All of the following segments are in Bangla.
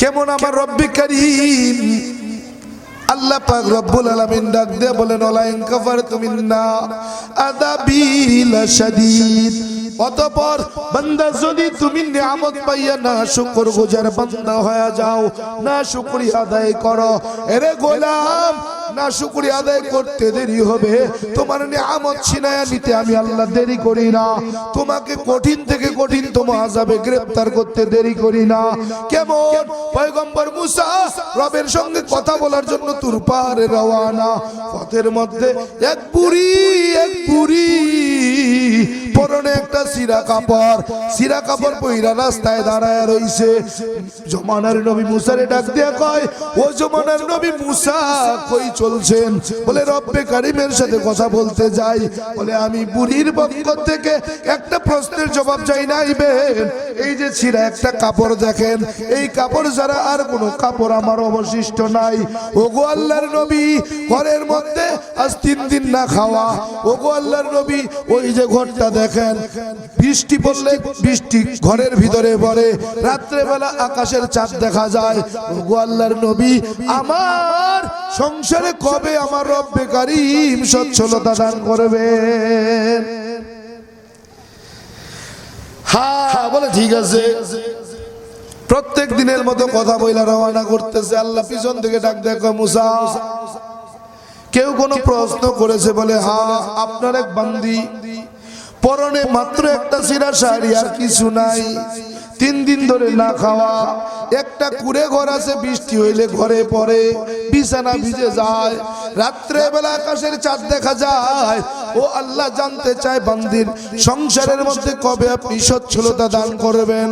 কেমন আমার রব্বি করিম? আল্লাহ পাক রব্বুল আলামিন ডাক দিয়ে বলেন অলাইন কাফার তুমি না আদাবিল শাদীদ। অতপর বান্দা যদি তুমি নিয়ামত পাইয়া না শুকর গুজার বান্দা হয়ে যাও, না শুকরিয়া আদায় করো। এরে গোলাম না, শুকরিয়া আদায় করতে দেরি হবে। তোমার নিয়ামত ছিনায়া নিতে আমি আল্লাহ দেরি করি না। তোমাকে কঠিন থেকে কঠিন তোমার আজাবে গ্রেফতার করতে দেরি করি না। কেমন? পয়গম্বর মুসা রবের সঙ্গে কথা বলার জন্য তুর পাহাড়ে রওয়ানা। পথের মধ্যে এক বুড়ি এক বুড়ি পরনে একটা সিরা কাপড়। সিরা কাপড় পইরা রাস্তায় দাঁড়ায় রইছে। জমানার নবী মুসারে ডাক দিয়া কয়, ও জমানার নবী মুসা, কই চলছেন? বলে, রব্বে কারিমের সাথে কথা বলতে যাই। বলে, আমি বুড়ির পক্ষ থেকে একটা প্রশ্নের জবাব চাই নাইবেন এই যে ছিঁড়া একটা কাপড় দেখেন, এই কাপড় ছাড়া আর কোনো কাপড় আমার অবশিষ্ট নাই। ওগো আল্লাহর নবী, ঘরের মধ্যে আজ তিন দিন না খাওয়া। ওগো আল্লাহর নবী, ওই যে ঘরটা দেখেন, বৃষ্টি পড়লে বৃষ্টি ঘরের ভিতরে পড়ে, রাত্রেবেলা আকাশের চাঁদ দেখা যায়। ওগো আল্লাহর নবী, আমার সংসারে কবে আমার রব্বে কারিম সচ্ছলতা দান করবেন? হ্যাঁ বলে ঠিক আছে। প্রত্যেক দিনের মতো কথা বইলা রওনা করতেছে। আল্লাহ পিছন থেকে ডাক দেখো মুসা, কেউ কোনো প্রশ্ন করেছে? বলে হ্যাঁ আপনার এক বান্দি। পরনে মাত্র একটা সিরা শাড়ি আর কিছু নাই। তিন দিন ধরে না খাওয়া। একটা কুড়ে ঘর আছে, বৃষ্টি হইলে ঘরে পড়ে। বিছানা ভিজে যায়। রাত্রে বেলা আকাশের চাঁদ দেখা যায়। ও আল্লাহ জানতে চায় বান্দির। সংসারের মধ্যে কবে আপনি সচ্ছলতা দান করবেন?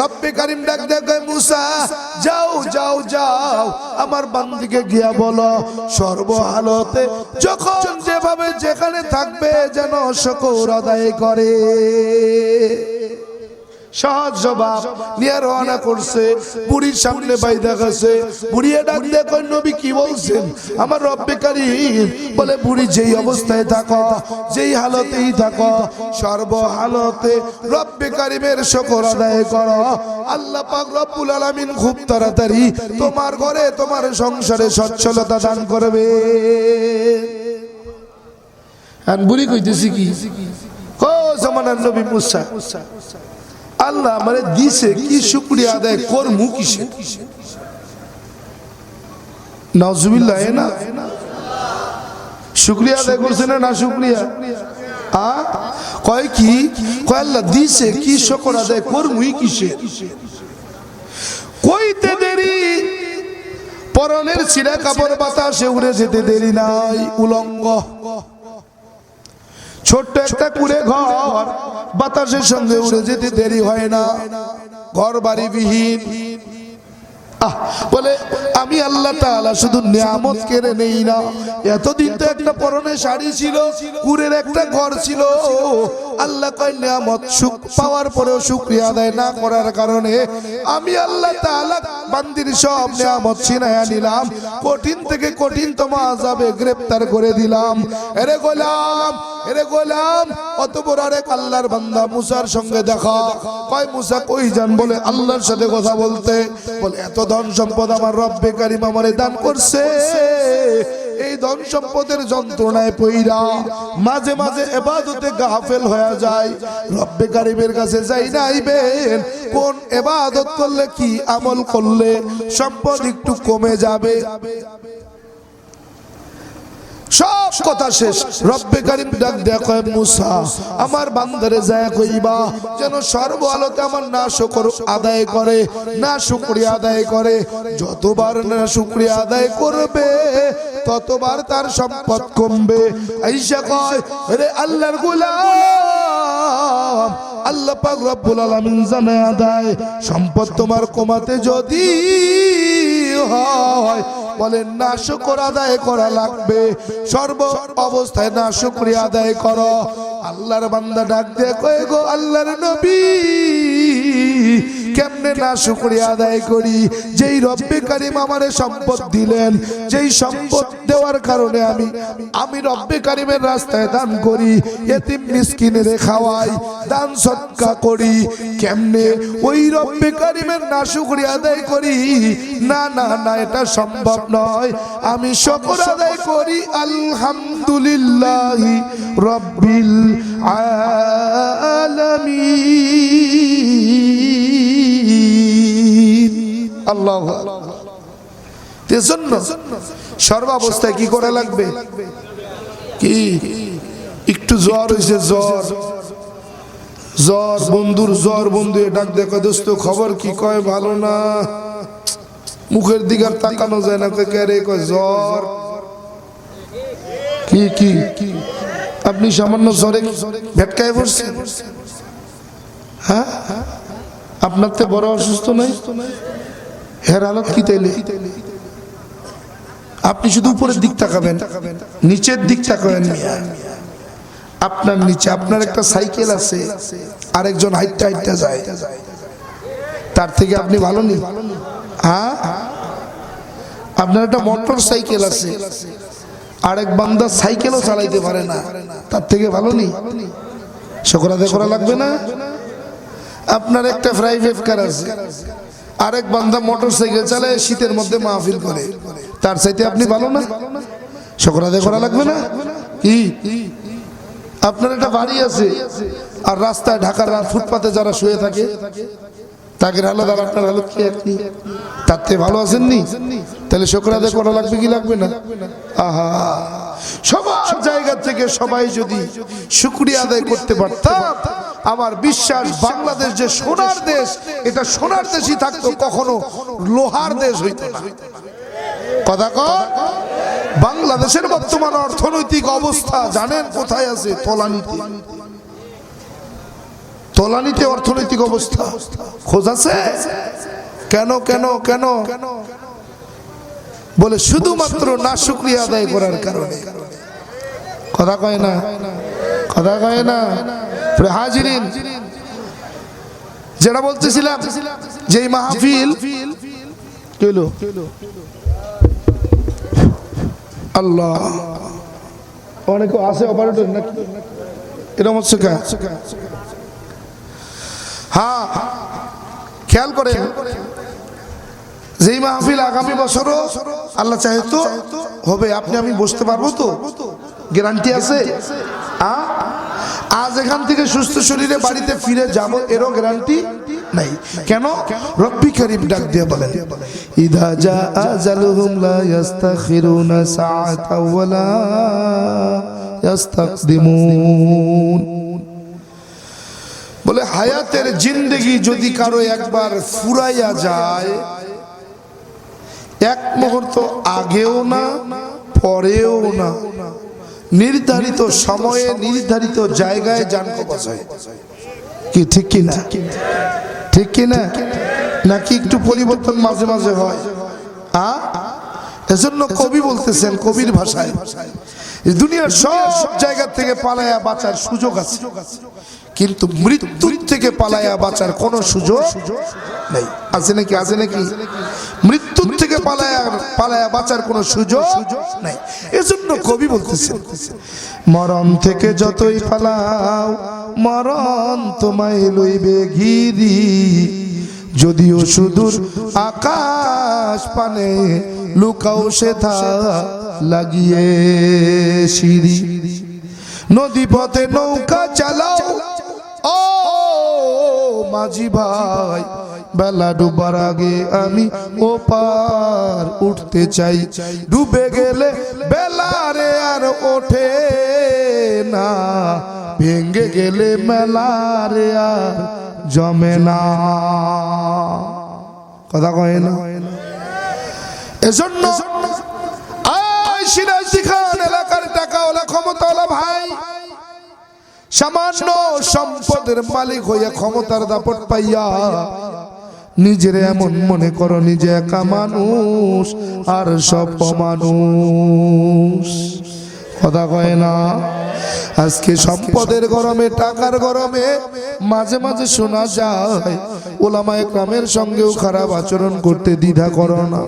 রব্বে কারিম ডাক দেখে মুসা, যাও যাও যাও, আমার বান্দিকে গিয়া বলো, সর্বহালতে যখন যেভাবে যেখানে থাকবে যেন শকর আদায় করে। সহজ জবাব। নিয়ে রওনা করছে, বুড়ির সামনে বাই দেখাছে বুড়িয়ে ডাক দেখো নবী, কি বলছেন? আমার রব্বে কারিম বলে, বুড়ি, যেই অবস্থায় থাকো, যেই হালতেই থাকো সর্ব হালতে রব্বে কারিমের শকর আদায় করো। আল্লাহ পাক রব্বুল আলামিন খুব তাড়াতাড়ি তোমার ঘরে, তোমার সংসারে সচ্ছলতা দান করবে। আর বুড়ি কইতেছি কি? ও জমানার নবী মুসা। আল্লাহ আমারে দিছে কি শুক্রিয়া আদায় করমু কিসে? নজবিল্লাহ না? শুক্রিয়া আদায় করছে না না শুক্রিয়া? আ? কয় কি? কয় আল্লাহ দিছে কি শকর আদায় করমুই কিসে? কইতে দেরি, পরনের ছিঁড়া কাপড় বাতাসে উড়ে যেতে দেরি নাই, উলঙ্গ। ছোট্ট একটা কুড়ে ঘর। বাতাসের সঙ্গে উড়ে যেতে দেরি হয় না। ঘর বাড়ি বিহীন বলে আমি আল্লাহ শুধু নিয়ামত কেড়ে নেই না। এতদিন তো একটা পরনে শাড়ি ছিল কুরের একটা ঘর ছিল। আল্লাহ কয়, নিয়ামত সুখ পাওয়ার পরেও শুক্রিয়া আদায় না করার কারণে আমি আল্লাহ তাআলা বান্দির সব নিয়ামত ছিনায়া নিলাম। কঠিন থেকে কঠিনতম আযাবে গ্রেফতার করে দিলাম। এরে গোলাম এরে গোলাম অত বড় আরেক আল্লাহর বান্দা মুসার সঙ্গে দেখা। কয়, মুসা কই যান? বলে আল্লাহর সাথে কথা বলতে। বলে, এত ধন সম্পদ আমার রব্বে কারিম আমারে দান করছে। এই ধন সম্পদের যন্ত্রণায় পইরা মাঝে মাঝে এবাদতে গাফেল হয়ে যায়। রব্বে কারিমের কাছে যাই নাইবেন কোন এবাদত করলে কি আমল করলে সম্পদ একটু কমে যাবে? সব কথা শেষ। রব্বে কারিম ডাক দেয়া কয়, মুসা, আমার বান্দারে যায় কইবা যেন সর্ব আলোতে আমার না শুকর আদায় করে না শুকরিয়া আদায় করে। যতবার না শুকরিয়া আদায় করবে, ততবার তার সম্পদ কমবে। আইসা কয়, রে আল্লাহর গোলাম, আল্লাহ পাক রব্বুল আলামিন জানায় দেয় সম্পদ তোমার কমাতে যদি হয় বলে না, শুকর আদায় করা লাগবে। সর্ব অবস্থায় না, শুক্রিয়া আদায় করো। আল্লাহর বান্দা ডাক দিয়ে কয়ে, গো আল্লাহর নবী। কেমনে না শুকরিয়া আদায় করি? যেই রব্বে কারিম আমারে সম্পদ দিলেন, যেই সম্পদ দেওয়ার কারণে আমি আমি রব্বে কারিমের রাস্তায় দান করি, এতিম মিসকিনের খাওয়াই, দান সৎকা করি। কেমনে ওই রব্বে কারিমের না শুকরিয়া আদায় করি? না না না, এটা সম্ভব নয়। আমি শকর আদায় করি, আলহামদুলিল্লাহ রব্বিল আলামিন। আল্লাহ সর্বাবস্থায় কি করে লাগবে? কি? একটু জ্বর হয়েছে জ্বর। জ্বর, বন্ধুর জ্বর, বন্ধু ডাক দেখো দোস্ত, খবর কি? কয়, ভালো না। মুখের দিকে তাকানো যায় না কে কয়, জ্বর। কি কি? আপনি সামান্য জ্বরে ভেটকায় পড়ছেন? হ্যাঁ? আপনার তো বড় অসুস্থ নাই? হের হালত কি তাইলে? আপনি শুধু উপরের দিক তাকাবেন, নিচের দিক তাকাবেন আপনার নিচে, আপনার একটা সাইকেল আছে, আরেকজন হাইটটা হাইটটা যায়। তার থেকে আপনি ভালো নেই হ্যাঁ? আপনার একটা মোটর সাইকেল আছে, আরেক বান্দা সাইকেলও চালাইতে পারে না। তার থেকে ভালো নেই সকরাতে করা লাগবে না? আপনার একটা প্রাইভেট কার আছে আরেক বান্দা মোটর সাইকেল চালায়, শীতের মধ্যে মাহফিল করে। তার চাইতে আপনি ভালো না? সকরাতে করা লাগবে না? কি? আপনার একটা বাড়ি আছে, আর রাস্তায়, ঢাকার ফুটপাতে যারা শুয়ে থাকে তাকে আলাদা আপনার হালত কি আপনি তার থেকে ভালো আছেননি? তাহলে শুক্রাদে করা লাগবে কি লাগবে না? আহা! সবার জায়গা থেকে সবাই যদি শুক্রিয়া আদায় করতে পারতাম। আমার বিশ্বাস, বাংলাদেশ যে সোনার দেশ, এটা সোনার দেশই থাকতো কখনো, লোহার দেশ হইতো কথা কর বাংলাদেশের বর্তমান অর্থনৈতিক অবস্থা, জানেন কোথায় আছে? তলানিতে। তলানিতে অর্থনৈতিক অবস্থা। খোঁজ আছে? কেন কেন কেন? বলে শুধুমাত্র না শুক্রিয়া আদায় করার কারণে। কথা কয় না? কথা কয় না? হাজিরিন, যেটা বলতেছিলাম যে মাহফিল আল্লাহ। অনেকে আছে অপারেটর নাকি? এরকম হচ্ছে? হ্যাঁ খেয়াল করে যেই মাহফিল আগামী বছরও আল্লাহ চাহে তো হবে। আপনি, আমি বসতে পারব তো? গ্যারান্টি আছে? আ? আজ এখান থেকে সুস্থ শরীরে বাড়িতে ফিরে যাব, এরও গ্যারান্টি নাই। কেন? রব্বি করিম ডাক দিয়ে বলেন, ইদা জা আজালুহুম লা ইস্তাখিরুনা সাআতা ওয়ালা ইস্তাকদিমুন বলে, হায়াতের জিন্দেগি যদি কারও একবার ফুরাইয়া যায়, এক মুহূর্ত আগেও না, পরেও না। নির্ধারিত সময়ে নির্ধারিত জায়গায় যান কবচ হয় কি ঠিক কি না ঠিক কি না নাকি একটু পরিবর্তন মাঝে মাঝে হয়? আ? এজন্য কবি বলতেছেন কবির ভাষায়। দুনিয়ার সব জায়গা থেকে পালায়া বাঁচার সুযোগ আছে। কিন্তু মৃত্যুর থেকে পালায়া বাঁচার কোনো সুযোগ নেই। আছে নাকি? আছে নাকি? মৃত্যুর থেকে পালায়া পালায়া বাঁচার কোনো সুযোগ নাই। এজন্য কবি মরণ থেকে যতই পালাও, মরণ তোমায় লইবে ঘিরি যদিও সুদূর আকাশ পানে লুকাও সেথা লাগিয়ে সিঁড়ি। নদী পথে নৌকা চালাও, ও মাঝি ভাই বেলা ডুবার আগে আমি ও পার উঠতে চাই। ডুবে গেলে বেলারে আর ওঠে না। ভেঙে গেলে মেলারে আর জমে না। কথা কয় না? এজন্য সামান্য সম্পদের মালিক হইয়া ক্ষমতার দাপট পাইয়া নিজের এমন মনে করো নিজে একা মানুষ আর সব মানুষ। কথা কয় না। আজকে সম্পদের গরমে টাকার গরমে মাঝে মাঝে শোনা যায় ওলামা একরামের সঙ্গেও খারাপ আচরণ করতে দ্বিধা করো না।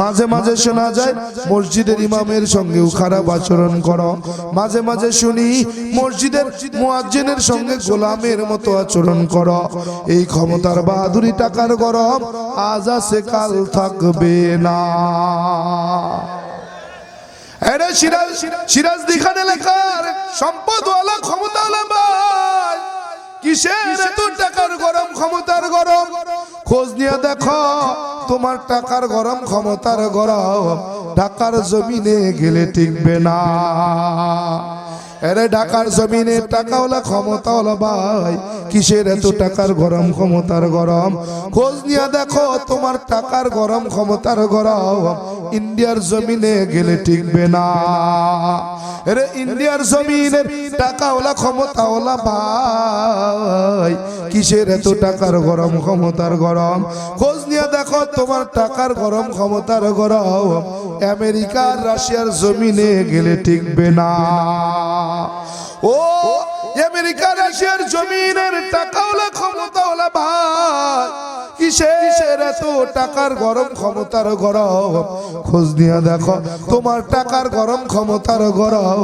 মাঝে মাঝে শোনা যায় মসজিদের ইমামের সঙ্গেও খারাপ আচরণ করো। মাঝে মাঝে শুনি মসজিদের মুয়াজ্জিনের সঙ্গে গোলামের মতো আচরণ করো। এই ক্ষমতার বাহাদুরি টাকার গরম আজ আছে কাল থাকবে না। আরে সিরাজ সিরাজ দিখান এলাকার সম্পদওয়ালা ক্ষমতাওয়ালা ভাই কিসের এত টাকার গরম, ক্ষমতার গরম? খোঁজ নিয়ে দেখো, তোমার টাকার গরম, ক্ষমতার গরম। ঢাকার জমিনে গেলে টিকবে না। আরে ঢাকার জমিনে টাকাওয়ালা ক্ষমতাওয়ালা ভাই, কিসের এত টাকার গরম ক্ষমতার গরম? খোঁজ নিয়ে দেখো, তোমার টাকার গরম ক্ষমতার গরম। ইন্ডিয়ার জমিনে গেলে টিকবে না। আরে ইন্ডিয়ার জমিনের টাকাওয়ালা ক্ষমতাওয়ালা ভাই, কিসের এত টাকার গরম ক্ষমতার গরম? খোঁজ নিয়ে দেখো, তোমার টাকার গরম ক্ষমতার গরম। আমেরিকার রাশিয়ার জমিনে গেলে টিকবে না। ও আমেরিকা রাশিয়ার জমিনের টাকাওয়ালা ক্ষমতাওয়ালা ভাই। কিসের এত টাকার গরম ক্ষমতার গরম? খোঁজ নিয়ে দেখো, তোমার টাকার গরম ক্ষমতার গরম।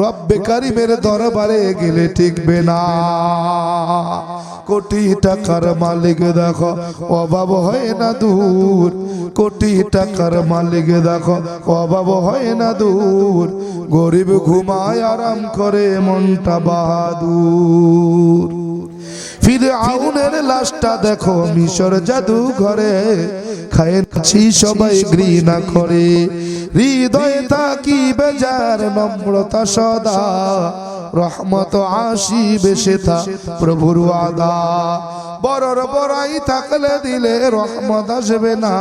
রব্বে কারিমের দরবারে গেলে না। কোটি টাকার মালিক দেখো, অভাব হয় না দূর। কোটি টাকার মালিক দেখো, অভাব হয় না দূর। গরিব ঘুমায় আরাম করে, মনটা বাহাদুর। ফিরে আউনের লাশটা দেখো মিশর জাদু ঘরে। খাচ্ছি সবাই ঘৃণা করে। হৃদয়ে থাকি বেজার নম্রতা সদা। রহমত আসিবে সেথা প্রভুর আদা বড়র বড়াই থাকলে দিলে রহমত আসবে না।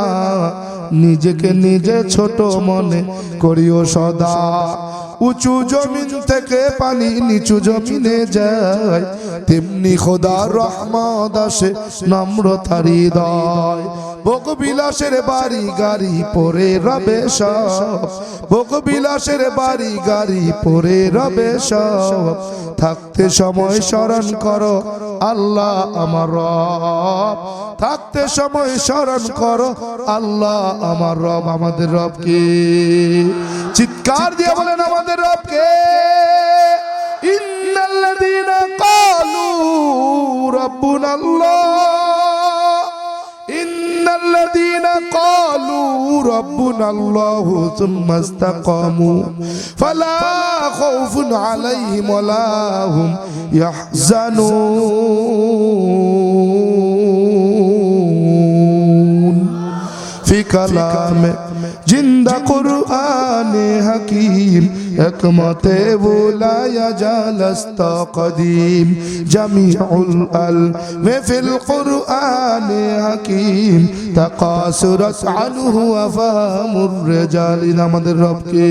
নিজেকে নিজে ছোট মনে করিও সদা। উঁচু জমিন থেকে পানি নিচু জমিনে যায়। তেমনি খোদা রহমত আসে নম্রতার হৃদয়। ভোগ বিলাসের বাড়ি গাড়ি পরে রবে সব। ভোগ বিলাসের বাড়ি গাড়ি পরে রবে সব। থাকতে সময় স্মরণ করো আল্লাহ আমার রব। থাকতে সময় স্মরণ করো আল্লাহ আমার রব। আমাদের রবকে চিৎকার দিয়ে বলেন আমাদের রবকে ইন্নাল্লাযীনা ক্বালু রাব্বুনা আল্লাহ ক্বালু রাব্বুনা আল্লাহ সুম্মা ইসতাকামু ফালা খাউফুন আলাইহিম ওয়ালা হুম কালামে। জিন্দা কুরআনে হাকিম, একমতে বুলায়া জালস্ত কদিম। জামিউল আল ফিল কুরআনে হাকিম, তাকাসুরাত আনহু আফামুর রিজাল আমাদের রবকে